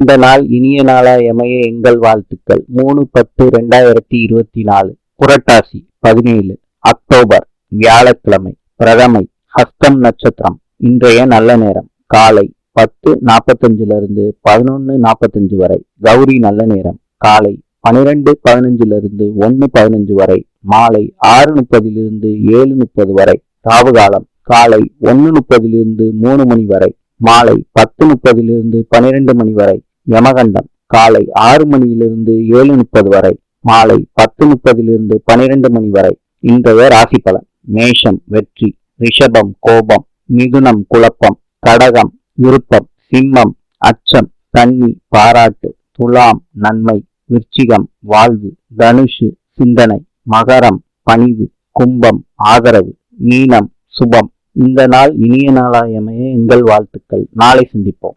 இந்த நாள் இனிய நாளா எமைய எங்கள் வாழ்த்துக்கள். மூணு பத்து ரெண்டாயிரத்தி இருபத்தி நாலு புரட்டாசி பதினேழு அக்டோபர் வியாழக்கிழமை பிரதமை ஹஸ்தம் நட்சத்திரம் இன்றைய நல்ல நேரம். காலை பத்து நாற்பத்தஞ்சுல இருந்து பதினொன்று நாற்பத்தஞ்சு வரை கௌரி நல்ல நேரம். காலை பனிரெண்டு பதினஞ்சுல இருந்து ஒன்று பதினஞ்சு வரை மாலை ஆறு முப்பதிலிருந்து ஏழு முப்பது வரை ராவுகாலம் காலை ஒன்று முப்பதிலிருந்து மூணு மணி வரை மாலை பத்து முப்பதிலிருந்து பனிரெண்டு மணி வரை யமகண்டம். காலை ஆறு மணியிலிருந்து ஏழு முப்பது வரை மாலை பத்து முப்பதிலிருந்து பனிரெண்டு மணி வரை இன்றைய ராசி பலன். மேஷம் வெற்றி ரிஷபம் கோபம் மிதுனம் குழப்பம் கடகம் விருப்பம் சிம்மம் அச்சம் தண்ணி பாராட்டு துலாம் நன்மை விருச்சிகம் வாழ்வு தனுஷு சிந்தனை மகரம் பணிவு கும்பம் ஆதரவு மீனம் சுபம். இந்த நாள் இனிய நாளாயமைய எங்கள் வாழ்த்துக்கள். நாளை சந்திப்போம்.